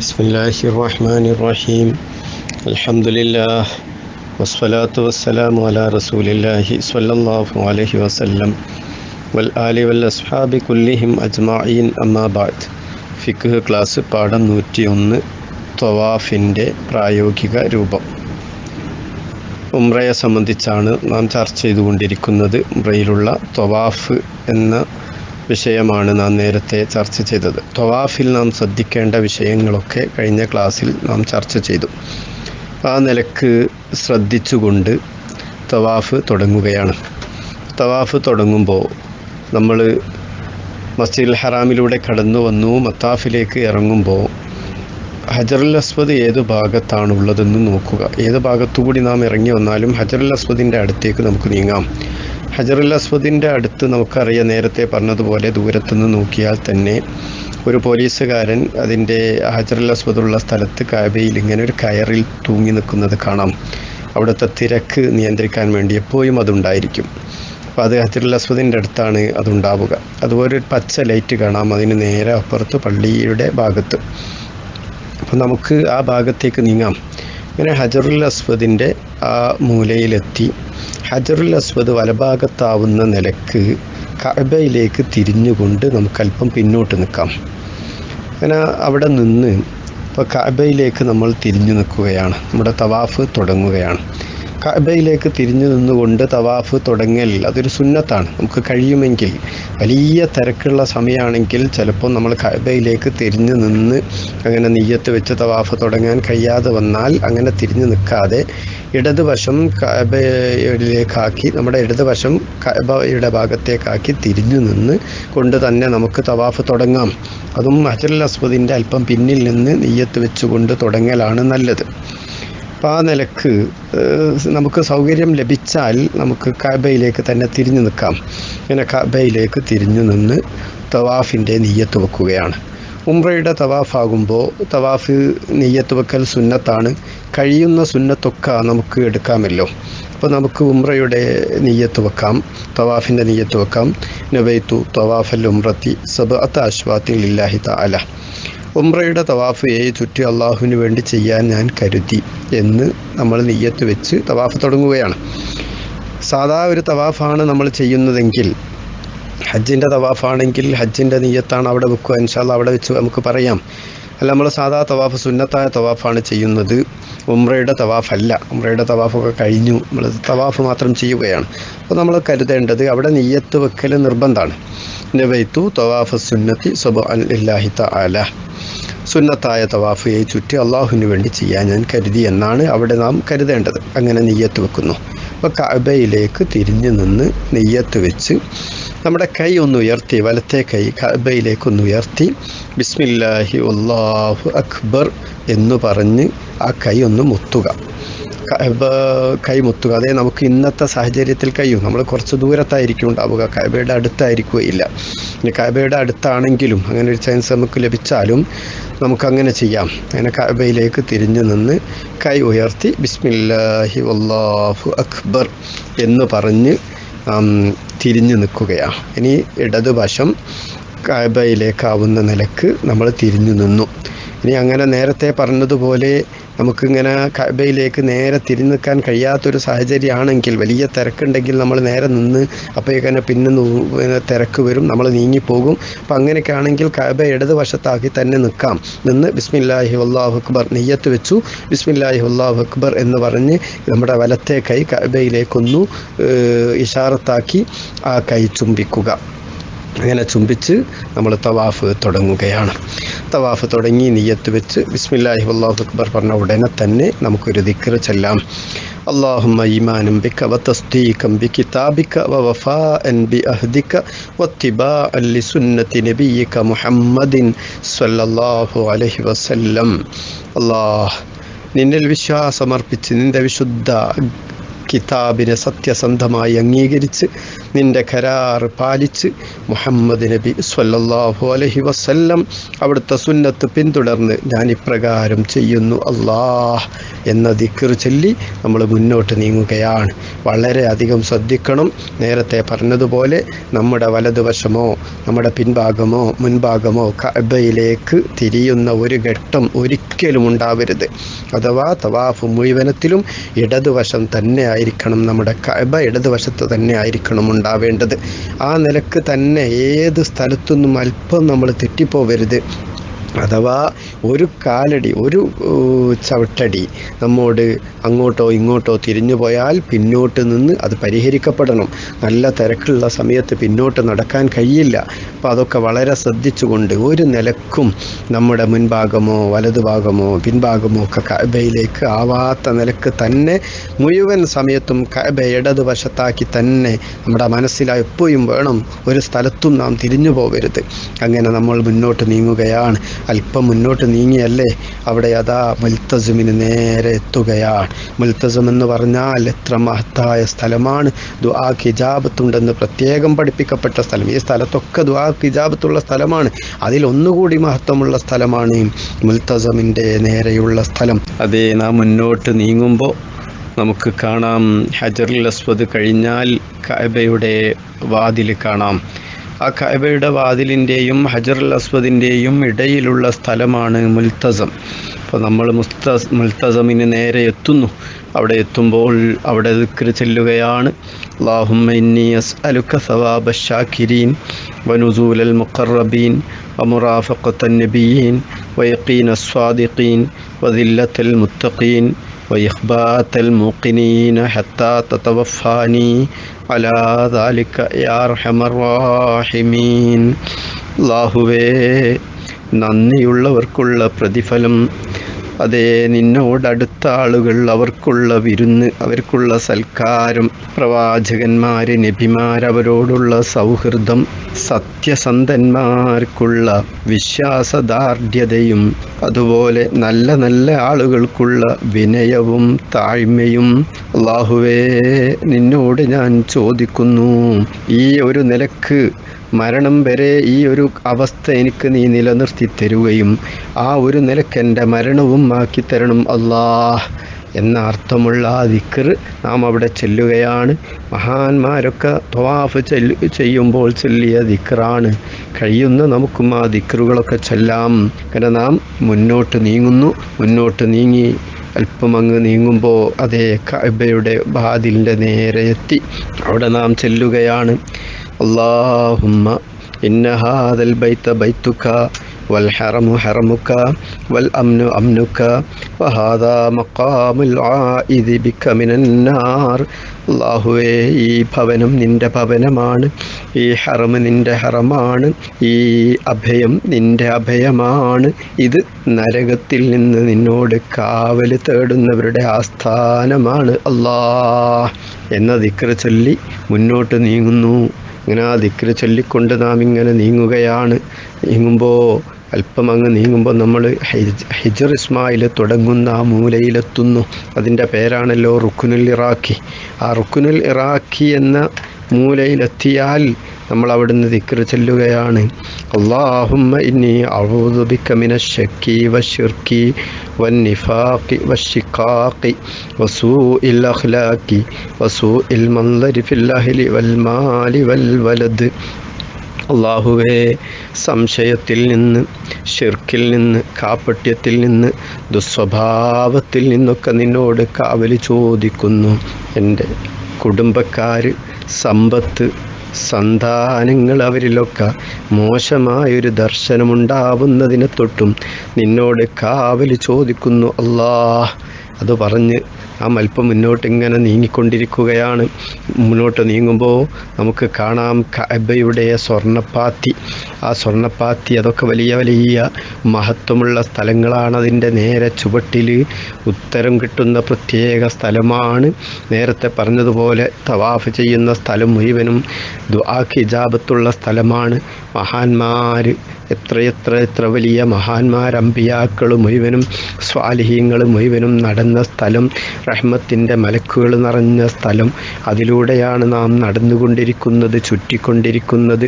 بسم الله الرحمن الرحيم الحمد لله والصلاة والسلام على رسول الله صلى الله عليه وسلم والآل والأصحاب كلهم أجمعين أما بعد ഫിഖ് class പാഠം നൂറ്റിയൊന്ന് ത്വവാഫിൻ്റെ പ്രായോഗിക രൂപം ഉംറയെ സംബന്ധിച്ചാണ് നാം ചർച്ച ചെയ്തുകൊണ്ടിരിക്കുന്നത് ഉംറയിലുള്ള ത്വവാഫ് എന്ന വിഷയമാണ് നാം നേരത്തെ ചർച്ച ചെയ്തത്. ത്വവാഫിൽ നാം ശ്രദ്ധിക്കേണ്ട വിഷയങ്ങളൊക്കെ കഴിഞ്ഞ ക്ലാസ്സിൽ നാം ചർച്ച ചെയ്തു. ആ നിലയ്ക്ക് ശ്രദ്ധിച്ചുകൊണ്ട് തവാഫ് തുടങ്ങുകയാണ്. തവാഫ് തുടങ്ങുമ്പോൾ നമ്മൾ മസ്ജിദുൽ ഹറാമിലൂടെ കടന്നു വന്നു മത്താഫിലേക്ക് ഇറങ്ങുമ്പോൾ ഹജറുൽ അസ്വദ് ഏത് ഭാഗത്താണുള്ളതെന്ന് നോക്കുക. ഏത് ഭാഗത്തുകൂടി നാം ഇറങ്ങി വന്നാലും ഹജറുൽ അസ്വദിന്റെ അടുത്തേക്ക് നമുക്ക് നീങ്ങാം. ഹജറുൽ അസ്വദിന്റെ അടുത്ത് നമുക്കറിയാം നേരത്തെ പറഞ്ഞതുപോലെ ദൂരത്തുനിന്ന് നോക്കിയാൽ തന്നെ ഒരു പോലീസുകാരൻ അതിന്റെ ഹജറുൽ അസ്വദുള്ള സ്ഥലത്ത് കാബയിൽ ഇങ്ങനെ ഒരു കയറിൽ തൂങ്ങി നിൽക്കുന്നത് കാണാം. അവിടുത്തെ തിരക്ക് നിയന്ത്രിക്കാൻ വേണ്ടി എപ്പോഴും അതുണ്ടായിരിക്കും. അപ്പോൾ അത് ഹജറുൽ അസ്വദിന്റെ അടുത്താണ് അതുണ്ടാവുക. അതുപോലെ ഒരു പച്ച ലൈറ്റ് കാണാം അതിന് നേരെ അപ്പുറത്ത് പള്ളിയുടെ ഭാഗത്ത്. അപ്പോൾ നമുക്ക് ആ ഭാഗത്തേക്ക് നീങ്ങാം. ഇങ്ങനെ ഹജറുൽ അസ്വദിന്റെ ആ മൂലയിലെത്തി. ഹജറുൽ അസ്വദ് വലഭാഗത്താവുന്ന നിലയ്ക്ക് കഅബയിലേക്ക് തിരിഞ്ഞുകൊണ്ട് നമുക്ക് അല്പം പിന്നോട്ട് നിൽക്കാം. അങ്ങനെ അവിടെ നിന്ന് ഇപ്പോൾ കഅബയിലേക്ക് നമ്മൾ തിരിഞ്ഞു നിൽക്കുകയാണ്. നമ്മുടെ തവാഫ് തുടങ്ങുകയാണ്. കഅബയിലേക്ക് തിരിഞ്ഞു നിന്നുകൊണ്ട് തവാഫ് തുടങ്ങൽ അതൊരു സുന്നത്താണ്. നമുക്ക് കഴിയുമെങ്കിൽ വലിയ തിരക്കുള്ള സമയമാണെങ്കിൽ ചിലപ്പോൾ നമ്മൾ കബയിലേക്ക് തിരിഞ്ഞു നിന്ന് അങ്ങനെ നെയ്യത്ത് വെച്ച് തവാഫ് തുടങ്ങാൻ കഴിയാതെ വന്നാൽ അങ്ങനെ തിരിഞ്ഞു നിൽക്കാതെ ഇടതുവശം കബയിലേക്കാക്കി നമ്മുടെ ഇടതുവശം കബയുടെ ഭാഗത്തേക്കാക്കി തിരിഞ്ഞു നിന്ന് കൊണ്ട് തന്നെ നമുക്ക് തവാഫ് തുടങ്ങാം. അതും ഹജറുൽ അസ്വദിന്റെ അല്പം പിന്നിൽ നിന്ന് നെയ്യത്ത് വെച്ചുകൊണ്ട് തുടങ്ങലാണ് നല്ലത്. അപ്പോൾ ആ നിലയ്ക്ക് നമുക്ക് സൗകര്യം ലഭിച്ചാൽ നമുക്ക് കബയിലേക്ക് തന്നെ തിരിഞ്ഞു നിൽക്കാം. ഇങ്ങനെ കബയിലേക്ക് തിരിഞ്ഞു നിന്ന് തവാഫിന്റെ നെയ്യത്ത് വെക്കുകയാണ്. ഉംറയുടെ തവാഫാകുമ്പോൾ തവാഫ് നെയ്യത്ത് വെക്കൽ സുന്നത്താണ്. കഴിയുന്ന സുന്നത്തൊക്കെ നമുക്ക് എടുക്കാമല്ലോ. അപ്പോൾ നമുക്ക് ഉംറയുടെ നെയ്യത്ത് വെക്കാം തവാഫിന്റെ നെയ്യത്ത് വെക്കാം. നബൈത്തു തവാഫൽ ഉംറത്തി സബ് അത്ത അശ്വാത്തി ലില്ലാഹി താല ഉംറയുടെ തവാഫ് ഏ ചുറ്റി അള്ളാഹുവിന് വേണ്ടി ചെയ്യാൻ ഞാൻ കരുതി എന്ന് നമ്മൾ നെയ്യത്ത് വെച്ച് തവാഫ് തുടങ്ങുകയാണ്. സാധാ ഒരു തവാഫാണ് നമ്മൾ ചെയ്യുന്നതെങ്കിൽ ഹജ്ജിന്റെ തവാഫാണെങ്കിൽ ഹജ്ജിന്റെ നെയ്യത്താണ് അവിടെ വെക്കുക. ഇൻഷാല്ല അവിടെ വെച്ച് നമുക്ക് പറയാം. അല്ല നമ്മൾ സാധാ തവാഫ് സുന്നത്തായ തവാഫാണ് ചെയ്യുന്നത്. ഉംറയുടെ തവാഫല്ല. ഉംറയുടെ തവാഫൊക്കെ കഴിഞ്ഞു. നമ്മൾ തവാഫ് മാത്രം ചെയ്യുകയാണ്. അപ്പോൾ നമ്മൾ കരുതേണ്ടത് അവിടെ നെയ്യത്ത് വെക്കൽ നിർബന്ധമാണ് നെവൈത്തു തവാഫ് സുന്നത്തി സബ് അല്ലാഹി തആല. സുന്നത്തായ തവാഫയെ ചുറ്റി അള്ളാഹുവിന് വേണ്ടി ചെയ്യാൻ ഞാൻ കരുതി എന്നാണ് അവിടെ നാം കരുതേണ്ടത്. അങ്ങനെ നെയ്യത്ത് വെക്കുന്നു. അപ്പോൾ കഅബയിലേക്ക് തിരിഞ്ഞു നിന്ന് നെയ്യത്ത് വെച്ച് നമ്മുടെ കൈ ഒന്ന് ഉയർത്തി വലത്തെ കൈ കഅബയിലേക്ക് ഒന്ന് ഉയർത്തി ബിസ്മില്ലാഹി അള്ളാഹു അക്ബർ എന്ന് പറഞ്ഞ് ആ കൈ ഒന്ന് മുത്തുക. കൈമുത്തുക അതേ നമുക്ക് ഇന്നത്തെ സാഹചര്യത്തിൽ കഴിയും. നമ്മൾ കുറച്ച് ദൂരത്തായിരിക്കും ഉണ്ടാവുക. കൈബയുടെ അടുത്തായിരിക്കുകയില്ല. ഇനി കൈബയുടെ അടുത്താണെങ്കിലും അങ്ങനെ ഒരു ചാൻസ് നമുക്ക് ലഭിച്ചാലും നമുക്കങ്ങനെ ചെയ്യാം. അങ്ങനെ കൈബയിലേക്ക് തിരിഞ്ഞു നിന്ന് കൈ ഉയർത്തി ബിസ്മില്ലാഹി വല്ലാഹു അക്ബർ എന്ന് പറഞ്ഞ് തിരിഞ്ഞു നിൽക്കുകയാണ്. ഇനി ഇടതുവശം കാബയിലേക്കാവുന്ന നിലയ്ക്ക് നമ്മൾ തിരിഞ്ഞു നിന്നു. ഇനി അങ്ങനെ നേരത്തെ പറഞ്ഞതുപോലെ നമുക്കിങ്ങനെ കബയിലേക്ക് നേരെ തിരിനിൽക്കാൻ നിൽക്കാൻ കഴിയാത്തൊരു സാഹചര്യമാണെങ്കിൽ വലിയ തിരക്കുണ്ടെങ്കിൽ നമ്മൾ നേരെ നിന്ന് അപ്പോഴേക്കന്നെ പിന്നെ തിരക്ക് വരും നമ്മൾ നീങ്ങിപ്പോകും. അപ്പം അങ്ങനെയൊക്കെ ആണെങ്കിൽ കബ ഇടത് വശത്താക്കി തന്നെ നിൽക്കാം. നിന്ന് ബിസ്മില്ലാഹി അള്ളാഹു അക്ബർ നെയ്യത്ത് വെച്ചു. ബിസ്മില്ലാഹി അള്ളാഹു അക്ബർ എന്ന് പറഞ്ഞ് നമ്മുടെ വലത്തെ കൈ കബയിലേക്കൊന്നു ഇഷാറത്താക്കി ആ കൈ ചുംബിക്കുക. അങ്ങനെ ചുംബിച്ച് നമ്മൾ തവാഫ് തുടങ്ങുകയാണ് തവാഫ് തുടങ്ങി നെയ്യത്ത് വെച്ച് ബിസ്മില്ലാഹി അള്ളാഹു അക്ബർ പറഞ്ഞ ഉടനെ തന്നെ നമുക്കൊരു ദിക്കർ ചെല്ലാം اللهم إيمانا بك وتصديقا بكتابك ووفاء بأهدك واتباعا لسنة نبيك محمد صلى الله عليه وسلم الله നിന്നിൽ വിശ്വാസമർപ്പിച്ച് നിന്റെ വിശുദ്ധ കിതാബിനെ സത്യസന്ധമായി അംഗീകരിച്ച് നിന്റെ കരാർ പാലിച്ച് മുഹമ്മദ് നബി സ്വല്ലല്ലാഹു അലഹി വസ്ല്ലം അവിടുത്തെ സുന്നത്ത് പിന്തുടർന്ന് ഞാൻ ഇപ്രകാരം ചെയ്യുന്നു. അള്ളാഹ് എന്ന ദിക്കർ ചൊല്ലി നമ്മൾ മുന്നോട്ട് നീങ്ങുകയാണ്. വളരെ അധികം ശ്രദ്ധിക്കണം. നേരത്തെ പറഞ്ഞതുപോലെ നമ്മുടെ വലതുവശമോ നമ്മുടെ പിൻഭാഗമോ മുൻഭാഗമോ കബയിലേക്ക് തിരിയുന്ന ഒരു ഘട്ടം ഒരിക്കലും ഉണ്ടാവരുത്. അഥവാ തവാഫ് മുഴുവനത്തിലും ഇടതുവശം തന്നെ ആയിരിക്കണം. നമ്മുടെ കഅബ ഇടതുവശത്ത് തന്നെ ആയിരിക്കണം ഉണ്ടാവേണ്ടത്. ആ നിലയ്ക്ക് തന്നെ ഏത് സ്ഥലത്തുനിന്നും അല്പം നമ്മൾ തെറ്റിപ്പോവരുത്. അഥവാ ഒരു കാലടി ഒരു ചവിട്ടടി നമ്മോട് അങ്ങോട്ടോ ഇങ്ങോട്ടോ തിരിഞ്ഞു പോയാൽ പിന്നോട്ട് നിന്ന് അത് പരിഹരിക്കപ്പെടണം. നല്ല തിരക്കുള്ള സമയത്ത് പിന്നോട്ട് നടക്കാൻ കഴിയില്ല. അപ്പോൾ അതൊക്കെ വളരെ ശ്രദ്ധിച്ചുകൊണ്ട് ഒരു നിലക്കും നമ്മുടെ മുൻഭാഗമോ വലതുഭാഗമോ പിൻഭാഗമോ ഒക്കെ കഅബയിലേക്ക് ആവാത്ത നിലയ്ക്ക് തന്നെ മുഴുവൻ സമയത്തും കഅബ ഇടതുവശത്താക്കി തന്നെ നമ്മുടെ മനസ്സിലായി എപ്പോഴും വേണം ഒരു സ്ഥലത്തും നാം തിരിഞ്ഞു പോകരുത്. അങ്ങനെ നമ്മൾ മുന്നോട്ട് നീങ്ങുകയാണ്. അല്പം മുന്നോട്ട് നീങ്ങിയല്ലേ അവിടെ അതാ മുൽത്തസുമിന് നേരെ എത്തുകയാണ്. മുൽത്തസം എന്ന് പറഞ്ഞാൽ എത്ര മഹത്തായ സ്ഥലമാണ്. ദുആ കിജാബത്തുണ്ടെന്ന് പ്രത്യേകം പഠിപ്പിക്കപ്പെട്ട സ്ഥലം. ഈ സ്ഥലത്തൊക്കെ ദുആ കിജാബത്തുള്ള സ്ഥലമാണ്. അതിലൊന്നുകൂടി മഹത്വമുള്ള സ്ഥലമാണ് മുൽത്തസമിന്റെ നേരെയുള്ള സ്ഥലം. അതേ നാം മുന്നോട്ട് നീങ്ങുമ്പോൾ നമുക്ക് കാണാം. ഹജറുൽ അസ്വദ് കഴിഞ്ഞാൽ കഅബയുടെ വാതിൽ കാണാം. ആ കഅബയുടെ വാതിലിന്റെയും ഹജറുൽ അസ്വദിന്റെയും ഇടയിലുള്ള സ്ഥലമാണ് മുൽത്തസം. അപ്പോൾ നമ്മൾ മുസ്ത മുൽത്തസമിന് നേരെ എത്തുന്നു. അവിടെ എത്തുമ്പോൾ അവിടെ ദിക്ർ ചെല്ലുകയാണ്. അള്ളാഹുമ്മ ഇന്നി അസ് അലുക്ക സവാബ ഷാക്കിരീൻ വനുസൂലൽ മുഖറബീൻ വമുറാഫത്തൻ നബീൻ വയക്കീൻ അസ്വാദിഖീൻ വദില്ലത്തൽ മുത്തഖീൻ وإخبات الموقنين حتى تتوفاني على ذلك يا أرحم الراحمين അള്ളാഹുവേ നന്ദിയുള്ളവർക്കുള്ള പ്രതിഫലം അതേ നിന്നോടടുത്ത ആളുകൾ അവർക്കുള്ള വിരുന്ന് അവർക്കുള്ള സൽക്കാരം. പ്രവാചകന്മാര് നബിമാരവരോടുള്ള സൗഹൃദം സത്യസന്ധന്മാർക്കുള്ള വിശ്വാസദാർഢ്യതയും അതുപോലെ നല്ല നല്ല ആളുകൾക്കുള്ള വിനയവും താഴ്മയും. അള്ളാഹുവേ നിന്നോട് ഞാൻ ചോദിക്കുന്നു ഈ ഒരു നിലയ്ക്ക് മരണം വരെ ഈ ഒരു അവസ്ഥ എനിക്ക് നീ നിലനിർത്തി തരുകയും ആ ഒരു നിലയ്ക്ക് എന്റെ മരണവും ആക്കി തരണം അല്ലാഹ് എന്ന അർത്ഥമുള്ള ആ ദിക്കർ നാം അവിടെ ചെല്ലുകയാണ്. മഹാന്മാരൊക്കെ ത്വാഫ് ചെല്ലു ചെയ്യുമ്പോൾ ചൊല്ലിയ ദിക്കറാണ് കഴിയുന്ന നമുക്കും ആ ദിക്കറുകളൊക്കെ ചെല്ലാം. അങ്ങനെ നാം മുന്നോട്ട് നീങ്ങുന്നു. മുന്നോട്ട് നീങ്ങി അല്പം അങ്ങ് നീങ്ങുമ്പോൾ അതേ കഅബയുടെ ബാതിലിന്റെ നേരെ എത്തി. അവിടെ നാം ചെല്ലുകയാണ്. اللهم إن هذا البيت بيتك والحرم حرمك والأمن أمنك وهذا مقام العائذ بك من النار അള്ളാഹുവേ ഈ ഭവനം നിന്റെ ഭവനമാണ് ഈ ഹറം നിന്റെ ഹറമാണ് ഈ അഭയം നിന്റെ അഭയമാണ് ഇത് നരകത്തിൽ നിന്ന് നിന്നോട് കാവൽ തേടുന്നവരുടെ ആസ്ഥാനമാണ് അല്ലാഹ് എന്ന ദിക്ര ചൊല്ലി മുന്നോട്ട് നീങ്ങുന്നു ഇങ്ങനെ ആ ദിക്കിൽ ചൊല്ലിക്കൊണ്ട് നാം ഇങ്ങനെ നീങ്ങുകയാണ്. നീങ്ങുമ്പോൾ അല്പം അങ്ങ് നീങ്ങുമ്പോൾ നമ്മൾ ഹിജർ ഇസ്മായിൽ തുടങ്ങുന്ന ആ മൂലയിലെത്തുന്നു. അതിന്റെ പേരാണല്ലോ റുക്കുനുൽ ഇറാഖി. ആ റുക്കുനുൽ ഇറാഖി എന്ന മൂലയിലെത്തിയാൽ നമ്മൾ അവിടുന്ന് ദിക്ർ ചെല്ലുകയാണ്. അള്ളാഹുമ്മ ഇന്നി അഊദു ബിക മിന ശക്കി വശിർക്കി വന്നിഫാഖി വശിഖാഖി വസൂഇൽ അഖ്ലാഖി വസൂഇൽ മൻദരി ഫിൽ അഹ്ലി വൽ മാലി വൽ വലദ്. അള്ളാഹുവേ സംശയത്തിൽ നിന്ന് ഷിർക്കിൽ നിന്ന് കാപ്പട്യത്തിൽ നിന്ന് ദുസ്വഭാവത്തിൽ നിന്നൊക്കെ നിന്നോട് കാവലി ചോദിക്കുന്നു. എന്റെ കുടുംബക്കാർ സമ്പത്ത് സന്താനങ്ങൾ അവരിലൊക്കെ മോശമായൊരു ദർശനമുണ്ടാവുന്നതിനെ തൊട്ടും നിന്നോട് കാവലി ചോദിക്കുന്നു അല്ലാഹ്. അത് പറഞ്ഞ് ആ മൽപ്പം മുന്നോട്ട് ഇങ്ങനെ നീങ്ങിക്കൊണ്ടിരിക്കുകയാണ്. മുന്നോട്ട് നീങ്ങുമ്പോൾ നമുക്ക് കാണാം കഅബയുടെ സ്വർണപ്പാത്തി ആ സ്വർണപ്പാത്തി അതൊക്കെ വലിയ വലിയ മഹത്വമുള്ള സ്ഥലങ്ങളാണ്. അതിന്റെ നേരെ ചുവട്ടിൽ ഉത്തരം കിട്ടുന്ന പ്രത്യേക സ്ഥലമാണ്. നേരത്തെ പറഞ്ഞതുപോലെ തവാഫ് ചെയ്യുന്ന സ്ഥലം മുഴുവനും ദുആക്ക് സ്ഥലമാണ്. മഹാന്മാർ എത്രയെത്ര എത്ര വലിയ മഹാന്മാർ അമ്പിയാക്കൾ മുഴുവനും സ്വാലിഹീങ്ങൾ മുഴുവനും നടന്ന സ്ഥലം റഹ്മത്തിന്റെ മലക്കുകൾ നിറഞ്ഞ സ്ഥലം അതിലൂടെയാണ് നാം നടന്നുകൊണ്ടിരിക്കുന്നത് ചുറ്റിക്കൊണ്ടിരിക്കുന്നത്.